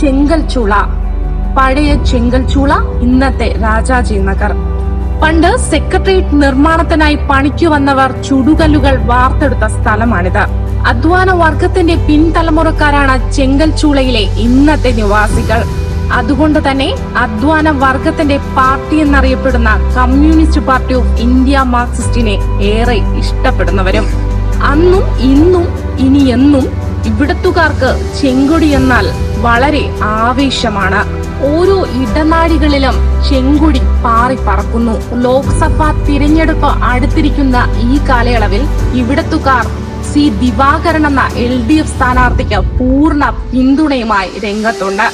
ചെങ്കൽച്ചുള പഴയ ചെങ്കൽ ചുള ഇന്നത്തെ രാജാജി നഗർ. പണ്ട് സെക്രട്ടേറിയറ്റ് നിർമ്മാണത്തിനായി പണിക്കു വന്നവർ ചുടുകല്ലുകൾ വാർത്തെടുത്ത സ്ഥലമാണിത്. അധ്വാന വർഗത്തിന്റെ പിൻതലമുറക്കാരാണ് ചെങ്കൽ ചൂളയിലെ ഇന്നത്തെ നിവാസികൾ. അതുകൊണ്ട് തന്നെ അധ്വാന വർഗത്തിന്റെ പാർട്ടി എന്നറിയപ്പെടുന്ന കമ്മ്യൂണിസ്റ്റ് പാർട്ടി ഓഫ് ഇന്ത്യ മാർക്സിസ്റ്റിനെ ഏറെ ഇഷ്ടപ്പെടുന്നവരും. അന്നും ഇന്നും ഇനി എന്നും ഇവിടത്തുകാർക്ക് ചെങ്കൊടി എന്നാൽ വളരെ ആവേശമാണ്. ഓരോ ഇടനാഴികളിലും ചെങ്കുടി പാറി പറക്കുന്നു. ലോക്സഭാ തിരഞ്ഞെടുപ്പ് അടുത്തിരിക്കുന്ന ഈ കാലയളവിൽ ഇവിടത്തുകാർ സി ദിവാകരൻ എന്ന എൽ ഡി എഫ് സ്ഥാനാർത്ഥിക്ക് പൂർണ പിന്തുണയുമായി രംഗത്തുണ്ട്.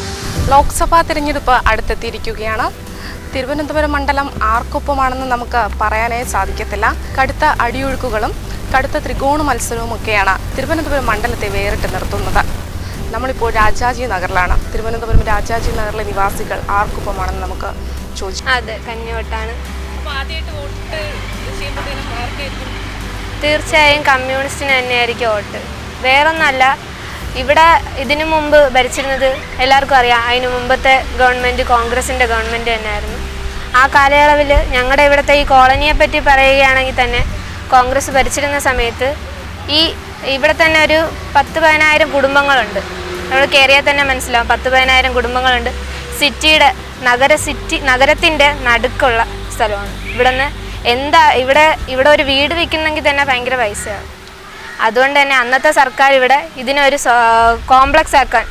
ലോക്സഭാ തിരഞ്ഞെടുപ്പ് അടുത്തെത്തിയിരിക്കുകയാണ്. തിരുവനന്തപുരം മണ്ഡലം ആർക്കൊപ്പമാണെന്ന് നമുക്ക് പറയാനേ സാധിക്കത്തില്ല. കടുത്ത അടിയൊഴുക്കുകളും കടുത്ത ത്രികോണ മത്സരവും ഒക്കെയാണ് തിരുവനന്തപുരം മണ്ഡലത്തെ വേറിട്ട് നിർത്തുന്നത്. നമ്മളിപ്പോൾ രാജാജി നഗറിലാണ്. തിരുവനന്തപുരം രാജാജി നഗറിലെ നിവാസികൾ ആർക്കൊപ്പമാണെന്ന് നമുക്ക് ചോദിച്ചു. അതെ കഞ്ഞിവട്ടാണ് തീർച്ചയായും കമ്മ്യൂണിസ്റ്റിന് തന്നെയായിരിക്കും വോട്ട്. വേറൊന്നല്ല ഇവിടെ ഇതിനു മുമ്പ് ഭരിച്ചിരുന്നത് എല്ലാവർക്കും അറിയാം. അതിന് മുമ്പത്തെ ഗവൺമെന്റ് കോൺഗ്രസിന്റെ ഗവൺമെന്റ് തന്നെയായിരുന്നു. ആ കാലയളവിൽ ഞങ്ങളുടെ ഇവിടുത്തെ ഈ കോളനിയെ പറ്റി പറയുകയാണെങ്കിൽ തന്നെ കോൺഗ്രസ് ഭരിച്ചിരുന്ന സമയത്ത് ഈ ഇവിടെ തന്നെ ഒരു പത്ത് പതിനായിരം കുടുംബങ്ങളുണ്ട്. നമ്മൾ കയറിയാൽ തന്നെ മനസ്സിലാവും പത്ത് പതിനായിരം കുടുംബങ്ങളുണ്ട്. സിറ്റിയുടെ നഗര സിറ്റി നഗരത്തിന്റെ നടുക്കുള്ള സ്ഥലമാണ്. ഇവിടെ നിന്ന് എന്താ ഇവിടെ ഇവിടെ ഒരു വീട് വെക്കുന്നെങ്കിൽ തന്നെ ഭയങ്കര പൈസയാണ്. അതുകൊണ്ട് തന്നെ അന്നത്തെ സർക്കാർ ഇവിടെ ഇതിനൊരു കോംപ്ലക്സ് ആക്കാൻ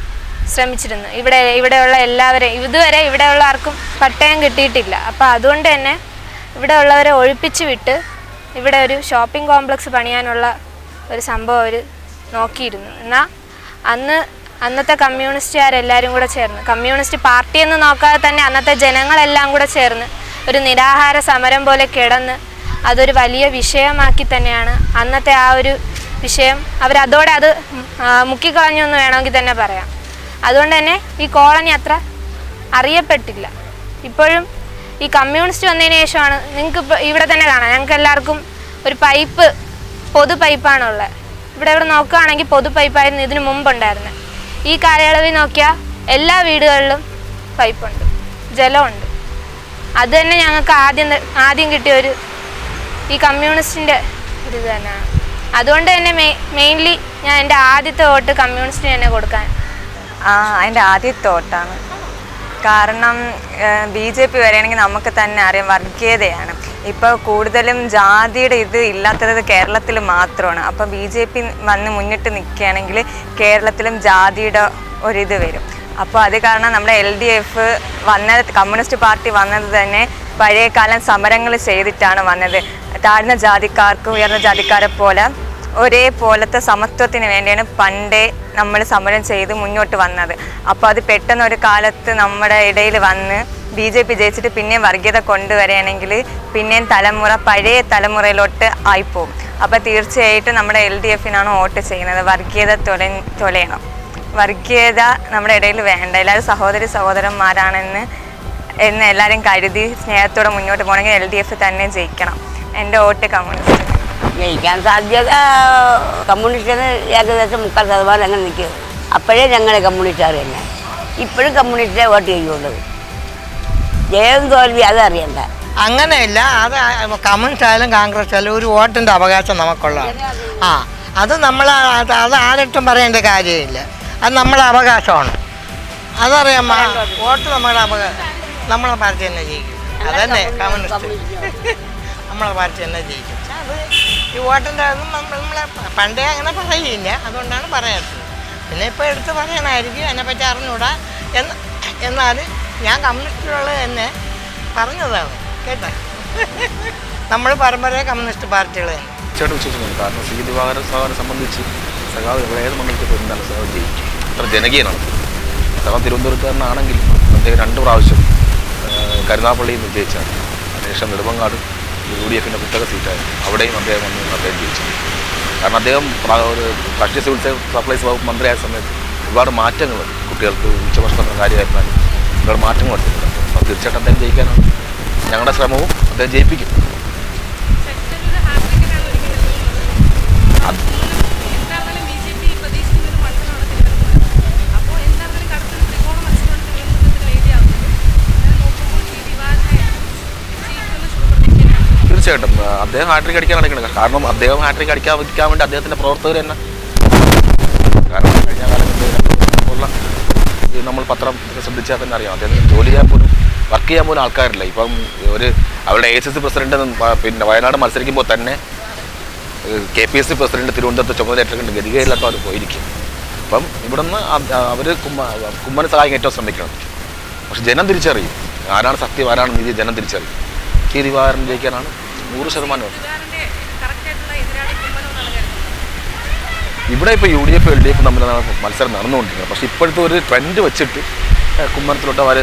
ശ്രമിച്ചിരുന്നു. ഇവിടെ ഇവിടെയുള്ള എല്ലാവരെയും ഇതുവരെ ഇവിടെയുള്ള ആർക്കും പട്ടയം കിട്ടിയിട്ടില്ല. അപ്പോൾ അതുകൊണ്ട് തന്നെ ഇവിടെ ഉള്ളവരെ ഒഴിപ്പിച്ച് വിട്ട് ഇവിടെ ഒരു ഷോപ്പിംഗ് കോംപ്ലക്സ് പണിയാനുള്ള ഒരു സംഭവം അവർ നോക്കിയിരുന്നു. എന്നാൽ അന്ന് അന്നത്തെ കമ്മ്യൂണിസ്റ്റുകാരെല്ലാവരും കൂടെ ചേർന്ന്. കമ്മ്യൂണിസ്റ്റ് പാർട്ടി എന്ന് നോക്കാതെ തന്നെ അന്നത്തെ ജനങ്ങളെല്ലാം കൂടെ ചേർന്ന് ഒരു നിരാഹാര സമരം പോലെ കിടന്ന് അതൊരു വലിയ വിഷയമാക്കി തന്നെയാണ് അന്നത്തെ ആ ഒരു വിഷയം. അവരതോടെ അത് മുക്കിക്കളഞ്ഞു എന്ന് വേണമെങ്കിൽ തന്നെ പറയാം. അതുകൊണ്ട് തന്നെ ഈ കോളനി അത്ര അറിയപ്പെട്ടില്ല. ഇപ്പോഴും ഈ കമ്മ്യൂണിസ്റ്റ് വന്നതിന് ശേഷമാണ് നിങ്ങൾക്ക് ഇവിടെ തന്നെ കാണാം. ഞങ്ങൾക്ക് എല്ലാവർക്കും ഒരു പൈപ്പ് പൊതു പൈപ്പാണുള്ളത് ഇവിടെ ഇവിടെ നോക്കുകയാണെങ്കിൽ പൊതു പൈപ്പായിരുന്നു ഇതിനു മുമ്പുണ്ടായിരുന്നത് ഈ കാലയളവിൽ നോക്കിയാൽ എല്ലാ വീടുകളിലും പൈപ്പുണ്ട് ജലമുണ്ട്. അത് തന്നെ ഞങ്ങൾക്ക് ആദ്യം ആദ്യം കിട്ടിയ ഒരു ഈ കമ്മ്യൂണിസ്റ്റിന്റെ ഒരു ഇത് തന്നെയാണ്. അതുകൊണ്ട് തന്നെ മെയിൻലി ഞാൻ എന്റെ ആദ്യത്തെ വോട്ട് കമ്മ്യൂണിസ്റ്റിന് തന്നെ കൊടുക്കാൻ. ആ എന്റെ ആദ്യത്തെ വോട്ടാണ്. കാരണം ബി ജെ പി വരികയാണെങ്കിൽ നമുക്ക് തന്നെ അറിയാം വർഗീയതയാണ്. ഇപ്പോൾ കൂടുതലും ജാതിയുടെ ഇത് ഇല്ലാത്തത് കേരളത്തിൽ മാത്രമാണ്. അപ്പോൾ ബി ജെ പി വന്ന് മുന്നിട്ട് നിൽക്കുകയാണെങ്കിൽ കേരളത്തിലും ജാതിയുടെ ഒരിത് വരും. അപ്പോൾ അത് കാരണം നമ്മുടെ എൽ ഡി എഫ് വന്നത് കമ്മ്യൂണിസ്റ്റ് പാർട്ടി വന്നത് തന്നെ പഴയ കാലം സമരങ്ങൾ ചെയ്തിട്ടാണ് വന്നത്. താഴ്ന്ന ജാതിക്കാർക്ക് ഉയർന്ന ജാതിക്കാരെ പോലെ ഒരേപോലത്തെ സമത്വത്തിന് വേണ്ടിയാണ് പണ്ടേ നമ്മൾ സമരം ചെയ്ത് മുന്നോട്ട് വന്നത്. അപ്പോൾ അത് പെട്ടെന്നൊരു കാലത്ത് നമ്മുടെ ഇടയിൽ വന്ന് ബി ജെ പി ജയിച്ചിട്ട് പിന്നെയും വർഗീയത കൊണ്ടുവരികയാണെങ്കിൽ പിന്നെയും തലമുറ പഴയ തലമുറയിലോട്ട് ആയിപ്പോവും. അപ്പോൾ തീർച്ചയായിട്ടും നമ്മുടെ എൽ ഡി എഫിനാണ് വോട്ട് ചെയ്യുന്നത്. വർഗീയത തൊല തൊലയണം. വർഗീയത നമ്മുടെ ഇടയിൽ വേണ്ട. എല്ലാവരും സഹോദരി സഹോദരന്മാരാണെന്ന് എന്ന് എല്ലാവരും കരുതി സ്നേഹത്തോടെ മുന്നോട്ട് പോകണമെങ്കിൽ എൽ ഡി എഫ് തന്നെ ജയിക്കണം. എന്റെ വോട്ട് കമ്മ്യൂണിസ്റ്റ്. ജയിക്കാൻ സാധ്യത കമ്മ്യൂണിസ്റ്റിന് ഏകദേശം മുക്കാൽ ശതമാനം അങ്ങനെ നിൽക്കും. അപ്പോഴേ ഞങ്ങൾ കമ്മ്യൂണിസ്റ്റുകാർ തന്നെ. ഇപ്പോഴും കമ്മ്യൂണിസ്റ്റേ വോട്ട് ചെയ്യുള്ളൂ. ജയം തോൽവി അതറിയണ്ട. അങ്ങനെയല്ല അത് കമ്മ്യൂണിസ്റ്റ് ആയാലും കോൺഗ്രസ് ആയാലും ഒരു വോട്ടിന്റെ അവകാശം നമുക്കുള്ളതാണ്. ആ അത് നമ്മൾ അത് അത് ആരിട്ടും പറയേണ്ട കാര്യമില്ല. അത് നമ്മളെ അവകാശമാണ്. അതറിയാം വോട്ട് നമ്മുടെ അവകാശം നമ്മളെ പാർട്ടി തന്നെ ജയിക്കും. അതന്നെ കമ്മ്യൂണിസ്റ്റ്. നമ്മളെ പാർട്ടി തന്നെ ജയിക്കും. അത് ഈ വോട്ടിന്റെ അതും നമ്മളെ പണ്ടേ അങ്ങനെ പറയില്ല. അതുകൊണ്ടാണ് പറയാത്തത്. പിന്നെ ഇപ്പോൾ എടുത്ത് പറയാനായിരിക്കും. അതിനെപ്പറ്റി അറിഞ്ഞൂടാ എന്ന് എന്നാൽ ഞാൻ കമ്മ്യൂണിസ്റ്റിലുള്ളത് തന്നെ പറഞ്ഞതാണ് കേട്ടോ? നമ്മൾ പരമ്പരയെ കമ്മ്യൂണിസ്റ്റ് പാർട്ടികൾ കാരണം സി ദിവാകരൻ സംബന്ധിച്ച് ഇവിടെ ഏത് മണ്ഡലത്തിൽ സഖാവ് ജയിക്കും. അത്ര ജനകീയനാണ്. സഖാവ് തിരുവനന്തപുരത്തുകാരനാണെങ്കിൽ അദ്ദേഹം രണ്ട് പ്രാവശ്യം കരുനാപ്പള്ളിയിൽ നിന്ന് ജയിച്ചാണ്. അതിനുശേഷം നെടുമ്പങ്ങാട് യു ഡി എഫിന്റെ സീറ്റായിരുന്നു അവിടെയും അദ്ദേഹം വന്ന് അദ്ദേഹം ജയിച്ചു. കാരണം അദ്ദേഹം ഒരു ഭക്ഷ്യ സിവിൽ സപ്ലൈസ് വകുപ്പ് മന്ത്രിയായ സമയത്ത് ഒരുപാട് മാറ്റങ്ങൾ കുട്ടികൾക്ക് ഉച്ചഭക്ഷണ കാര്യമായിരുന്നാലും വേറെ മാറ്റം കൊടുത്തിട്ടില്ല അപ്പോൾ തീർച്ചയായിട്ടും അദ്ദേഹം ജയിക്കാനാണ്. ഞങ്ങളുടെ ശ്രമവും അദ്ദേഹം ജയിപ്പിക്കും. തീർച്ചയായിട്ടും. അദ്ദേഹം ഹാട്രിക് അടിക്കാൻ അടിക്കാനാണ് കാരണം അദ്ദേഹം ഹാട്രിക് അടിക്കാതിരിക്കാൻ വേണ്ടി അദ്ദേഹത്തിന്റെ പ്രവർത്തകർ തന്നെ നമ്മൾ പത്രം ശ്രദ്ധിച്ചാൽ തന്നെ അറിയാം. അദ്ദേഹം ജോലി ചെയ്യാൻ പോലും വർക്ക് ചെയ്യാൻ പോലും ആൾക്കാരില്ല. ഇപ്പം ഒരു അവരുടെ എ എസ് എസ് പ്രസിഡന്റ് പിന്നെ വയനാട് മത്സരിക്കുമ്പോൾ തന്നെ K P S C president തിരുവനന്തപുരത്ത് ചുമതലയേറ്റെടുക്കേണ്ട ഗതികയിലൊക്കെ അവർ പോയിരിക്കും. അപ്പം ഇവിടുന്ന് അവർ കുമ്മ കുമ്മനെ സഹായിക്കാൻ ഏറ്റവും ശ്രമിക്കണം. പക്ഷെ ജനം തിരിച്ചറിയും. ആരാണ് സത്യം ആരാണ് നീതി ജനം തിരിച്ചറിയും. കെ ജയിക്കാനാണ് നൂറ് ശതമാനം. ഇവിടെ ഇപ്പോൾ U D F L D F തമ്മിലാണ് മത്സരം നടന്നുകൊണ്ടിരിക്കുന്നത്. പക്ഷേ ഇപ്പോഴത്തെ ഒരു ട്രെൻഡ് വെച്ചിട്ട് കുമ്മനത്തിലോട്ട് അവർ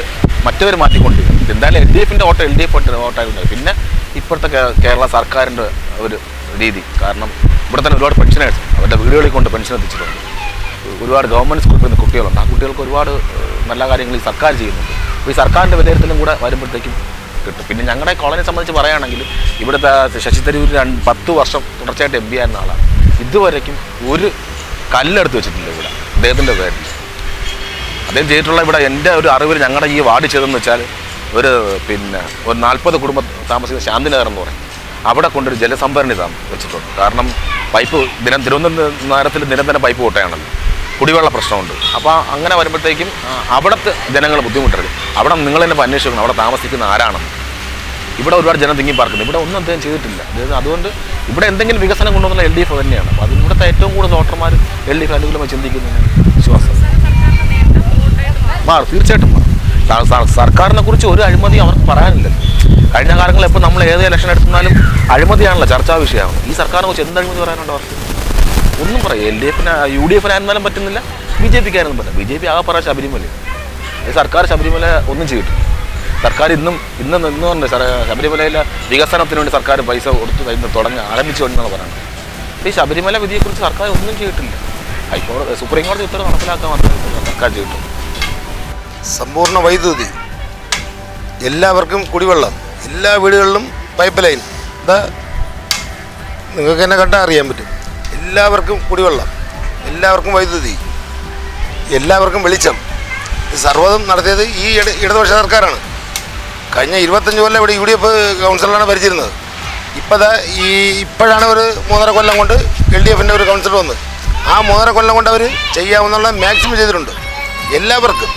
മറ്റവർ മാറ്റിക്കൊണ്ടിരിക്കുന്നത് എന്തായാലും എൽ ഡി എഫിന്റെ വോട്ട് എൽ ഡി എഫ് വോട്ടായിരുന്നു പിന്നെ ഇപ്പോഴത്തെ കേരള സർക്കാരിന്റെ ഒരു രീതി. കാരണം ഇവിടെ തന്നെ ഒരുപാട് പെൻഷനേഴ്സ് അവരുടെ വീടുകളിൽ കൊണ്ട് പെൻഷൻ എത്തിച്ചിട്ടുണ്ട്. ഒരുപാട് ഗവൺമെന്റ് സ്കൂളിൽ നിന്ന് കുട്ടികളുണ്ട്. ആ കുട്ടികൾക്ക് ഒരുപാട് നല്ല കാര്യങ്ങൾ ഈ സർക്കാർ ചെയ്യുന്നുണ്ട്. അപ്പോൾ ഈ സർക്കാരിന്റെ വിലയിരുത്തലും കൂടെ വരുമ്പോഴത്തേക്കും കിട്ടും. പിന്നെ ഞങ്ങളുടെ കോളേജിനെ സംബന്ധിച്ച് പറയുകയാണെങ്കിൽ ഇവിടുത്തെ ശശി തരൂർ പത്ത് വർഷം തുടർച്ചയായിട്ട് എം പി ആയിരുന്ന ആളാണ്. ഇതുവരയ്ക്കും ഒരു കല്ലെടുത്ത് വെച്ചിട്ടില്ല ഇവിടെ. അദ്ദേഹത്തിന്റെ പേരിൽ. അദ്ദേഹം ചെയ്തിട്ടുള്ള ഇവിടെ എന്റെ ഒരു അറിവിൽ ഞങ്ങളുടെ ഈ വാർഡ് ചെയ്തതെന്ന് വെച്ചാൽ ഒരു പിന്നെ ഒരു നാൽപ്പത് കുടുംബ താമസിക്കുന്ന ശാന്തിനഗർ എന്ന് പറയും. അവിടെ കൊണ്ടൊരു ജലസംഭരണി വെച്ചിട്ടുണ്ട്. കാരണം പൈപ്പ് ദിനം തിരുവനന്തപുരം നഗരത്തിൽ നിരന്തരം പൈപ്പ് പൊട്ടയാണല്ലോ കുടിവെള്ള പ്രശ്നമുണ്ട്. അപ്പോൾ അങ്ങനെ വരുമ്പോഴത്തേക്കും അവിടുത്തെ ജനങ്ങൾ ബുദ്ധിമുട്ടരുത്. അവിടെ നിങ്ങൾ തന്നെ അന്വേഷിക്കണം. അവിടെ താമസിക്കുന്ന ആരാണെന്ന്. ഇവിടെ ഒരുപാട് ജനം തിങ്ങി പാർക്കുന്നു. ഇവിടെ ഒന്നും അദ്ദേഹം ചെയ്തിട്ടില്ല. അതായത് അതുകൊണ്ട് ഇവിടെ എന്തെങ്കിലും വികസനം കൊണ്ടുവന്നുള്ള എൽ ഡി എഫ് തന്നെയാണ്. അപ്പോൾ അത് ഇവിടുത്തെ ഏറ്റവും കൂടുതൽ വോട്ടർമാർ എൽ ഡി എഫ് അനുകൂലമായി ചിന്തിക്കുന്നതിന് വിശ്വാസം. മാറും. തീർച്ചയായിട്ടും മാറും. സർക്കാരിനെ കുറിച്ച് ഒരു അഴിമതി അവർക്ക് പറയാനില്ല. കഴിഞ്ഞ കാലങ്ങളിൽ ഇപ്പോൾ നമ്മൾ ഏത് ഇലക്ഷൻ എടുത്താലും അഴിമതിയാണല്ലോ ചർച്ചാ വിഷയമാണ്. ഈ സർക്കാരിനെ കുറിച്ച് എന്ത് അഴിമതി പറയാനുണ്ട് അവർക്ക്? ഒന്നും പറയാം. എൽ ഡി എഫിന് യു ഡി എഫിനായിരുന്നാലും പറ്റുന്നില്ല. ബി ജെ പിക്കായിരുന്നു പറ്റില്ല. ബി ജെ പി ആകെ പറയാം ശബരിമല. സർക്കാർ ശബരിമല ഒന്നും ചെയ്തിട്ടില്ല. സർക്കാർ ഇന്നും ഇന്ന് നിന്നുകൊണ്ട് ശബരിമലയിലെ വികസനത്തിന് വേണ്ടി സർക്കാർ പൈസ കൊടുത്ത് ഇന്ന് തുടങ്ങി ആരംഭിച്ചു എന്നാണ് പറയുന്നത്. ഈ ശബരിമല വിധിയെക്കുറിച്ച് സർക്കാർ ഒന്നും ചെയ്തിട്ടില്ല. ഹൈക്കോടതി സുപ്രീം കോടതി ഉത്തരവ് നടപ്പിലാക്കാൻ മാത്രമേ സർക്കാർ ചെയ്തിട്ട് സമ്പൂർണ വൈദ്യുതി. എല്ലാവർക്കും കുടിവെള്ളം. എല്ലാ വീടുകളിലും പൈപ്പ് ലൈൻ എന്താ നിങ്ങൾക്ക് എന്നെ കണ്ടാൽ അറിയാൻ പറ്റും. എല്ലാവർക്കും കുടിവെള്ളം. എല്ലാവർക്കും വൈദ്യുതി. എല്ലാവർക്കും വെളിച്ചം. സർവതും നടത്തിയത് ഈ ഇട ഇടതുപക്ഷ സർക്കാരാണ്. കഴിഞ്ഞ ഇരുപത്തഞ്ച് കൊല്ലം ഇവിടെ യു ഡി എഫ് കൗൺസിലറാണ് ഭരിച്ചിരുന്നത്. ഇപ്പോൾ ദാ ഈ ഇപ്പോഴാണ് ഒരു മൂന്നര കൊല്ലം കൊണ്ട് എൽ ഡി എഫിന്റെ ഒരു കൗൺസിലർ വന്നത്. ആ മൂന്നര കൊല്ലം കൊണ്ട് അവർ ചെയ്യാവുന്ന മാക്സിമം ചെയ്തിട്ടുണ്ട്. എല്ലാവർക്കും.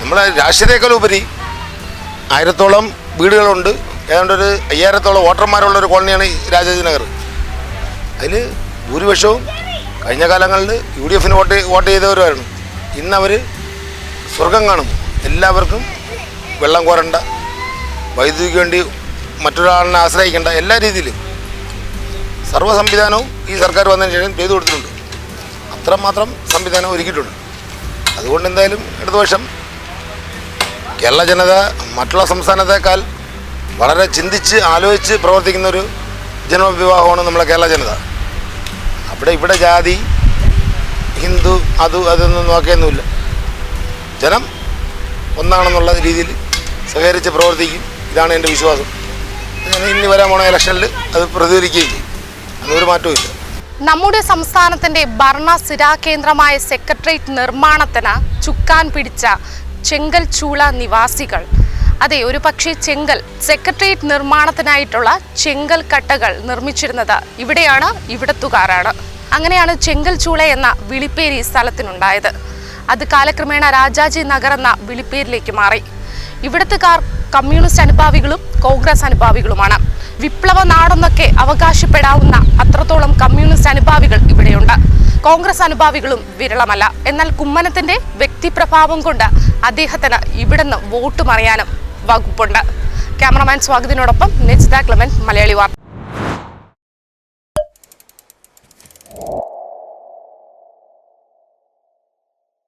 നമ്മളെ രാഷ്ട്രീയത്തെക്കാൾ ഉപരി ആയിരത്തോളം വീടുകളുണ്ട്. ഏതാണ്ട് ഒരു അയ്യായിരത്തോളം വോട്ടർമാരുള്ള ഒരു കോളനിയാണ് രാജാജി നഗർ. അതിൽ ഭൂരിപക്ഷവും കഴിഞ്ഞ കാലങ്ങളിൽ യു ഡി എഫിന് വോട്ട് വോട്ട് ചെയ്തവരുമായിരുന്നു. ഇന്നവർ സ്വർഗം കാണും എല്ലാവർക്കും വെള്ളം കോരണ്ട വൈദ്യുതിക്ക് വേണ്ടി മറ്റൊരാളിനെ ആശ്രയിക്കേണ്ട എല്ലാ രീതിയിലും. സർവ സംവിധാനവും ഈ സർക്കാർ വന്നതിന് ശേഷം ചെയ്തു കൊടുത്തിട്ടുണ്ട്. അത്രമാത്രം സംവിധാനം ഒരുക്കിയിട്ടുണ്ട്. അതുകൊണ്ട് എന്തായാലും ഇടതുപക്ഷം കേരള ജനത മറ്റുള്ള സംസ്ഥാനത്തേക്കാൾ വളരെ ചിന്തിച്ച് ആലോചിച്ച് പ്രവർത്തിക്കുന്ന ഒരു നമ്മളെ കേരള ജനത. അവിടെ ഇവിടെ ജാതി ഹിന്ദു അത് അതൊന്നും നോക്കിയൊന്നുമില്ല ജനം ഒന്നാണെന്നുള്ള രീതിയിൽ സഹകരിച്ച് പ്രവർത്തിക്കും. ഇതാണ് എന്റെ വിശ്വാസം. ഞാൻ ഇനി വരാൻ പോണ ഇലക്ഷനിൽ അത് പ്രതികരിക്കുകയും ചെയ്യും. അതൊരു മാറ്റവും നമ്മുടെ സംസ്ഥാനത്തിന്റെ ഭരണ കേന്ദ്രമായ സെക്രട്ടേറിയറ്റ് നിർമ്മാണത്തിന് ചുക്കാൻ പിടിച്ച ചെങ്കൽ ചൂള നിവാസികൾ. അതെ ഒരു പക്ഷേ ചെങ്കൽ സെക്രട്ടേറിയറ്റ് നിർമ്മാണത്തിനായിട്ടുള്ള ചെങ്കൽ കട്ടകൾ നിർമ്മിച്ചിരുന്നത് ഇവിടെയാണ് ഇവിടത്തുകാരാണ്. അങ്ങനെയാണ് ചെങ്കൽ ചൂള എന്ന വിളിപ്പേര് സ്ഥലത്തിനുണ്ടായത്. അത് കാലക്രമേണ രാജാജി നഗർ എന്ന വിളിപ്പേരിലേക്ക് മാറി. ഇവിടത്തുകാർ കമ്മ്യൂണിസ്റ്റ് അനുഭാവികളും കോൺഗ്രസ് അനുഭാവികളുമാണ്. വിപ്ലവ നാടെന്നൊക്കെ അവകാശപ്പെടാവുന്ന അത്രത്തോളം കമ്മ്യൂണിസ്റ്റ് അനുഭാവികൾ ഇവിടെയുണ്ട്. കോൺഗ്രസ് അനുഭാവികളും വിരളമല്ല. എന്നാൽ കുമ്മനത്തിന്റെ വ്യക്തിപ്രഭാവം കൊണ്ട് അദ്ദേഹത്തിന് ഇവിടുന്ന് വോട്ട് മറിയാനും വകുപ്പുണ്ട്. ക്യാമറമാൻ സ്വാഗതിനോടൊപ്പം നെജിത ക്ലമൻ മലയാളി വാർത്ത.